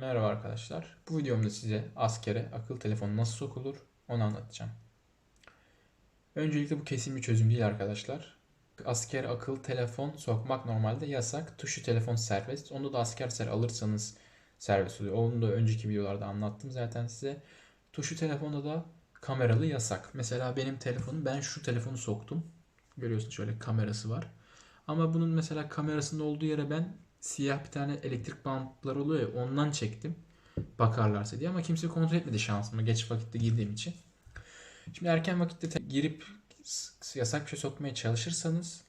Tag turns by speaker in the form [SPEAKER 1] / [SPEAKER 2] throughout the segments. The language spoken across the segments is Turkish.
[SPEAKER 1] Merhaba arkadaşlar. Bu videomda size askere akıl telefonu nasıl sokulur onu anlatacağım. Öncelikle bu kesin bir çözüm değil arkadaşlar. Asker akıl telefon sokmak normalde yasak. Tuşu telefon serbest. Onda da asker ser alırsanız serbest oluyor. Onu da önceki videolarda anlattım zaten size. Tuşu telefonda da kameralı yasak. Mesela benim telefonum ben şu telefonu soktum. Görüyorsunuz şöyle kamerası var. Ama bunun mesela kamerasının olduğu yere ben siyah bir tane elektrik bantları oluyor ya ondan çektim. Bakarlarsa diye ama kimse kontrol etmedi şansımı geç vakitte girdiğim için. Şimdi erken vakitte te- girip yasak bir şey sokmaya çalışırsanız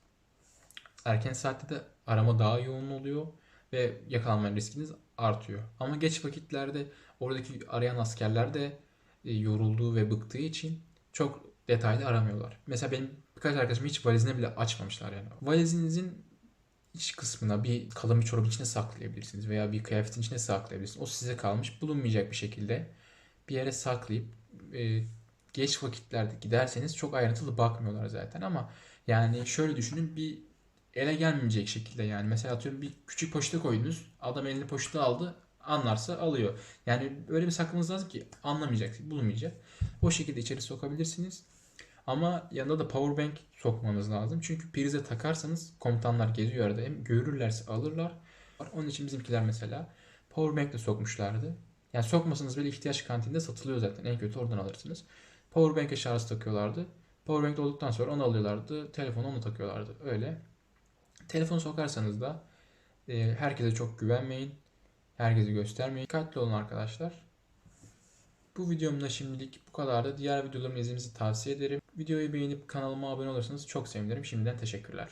[SPEAKER 1] erken saatte de arama daha yoğun oluyor ve yakalanma riskiniz artıyor. Ama geç vakitlerde oradaki arayan askerler de e, yorulduğu ve bıktığı için çok detaylı aramıyorlar. Mesela benim birkaç arkadaşım hiç valizine bile açmamışlar yani. Valizinizin iç kısmına bir kalın bir çorabın içine saklayabilirsiniz veya bir kıyafetin içine saklayabilirsiniz. O size kalmış bulunmayacak bir şekilde bir yere saklayıp e, geç vakitlerde giderseniz çok ayrıntılı bakmıyorlar zaten ama yani şöyle düşünün bir ele gelmeyecek şekilde yani mesela atıyorum bir küçük poşete koydunuz adam elini poşete aldı anlarsa alıyor. Yani öyle bir saklamanız lazım ki anlamayacak, bulunmayacak. O şekilde içeri sokabilirsiniz. Ama yanında da power bank sokmanız lazım. Çünkü prize takarsanız komutanlar geziyor arada. Hem görürlerse alırlar. Onun için bizimkiler mesela power bank de sokmuşlardı. Yani sokmasanız bile ihtiyaç kantinde satılıyor zaten. En kötü oradan alırsınız. Power bank'e şarj takıyorlardı. Power bank olduktan sonra onu alıyorlardı. Telefonu onu takıyorlardı. Öyle. Telefon sokarsanız da e, herkese çok güvenmeyin. Herkese göstermeyin. Dikkatli olun arkadaşlar. Bu videomda şimdilik bu kadardı. Diğer videolarımı izlemenizi tavsiye ederim. Videoyu beğenip kanalıma abone olursanız çok sevinirim. Şimdiden teşekkürler.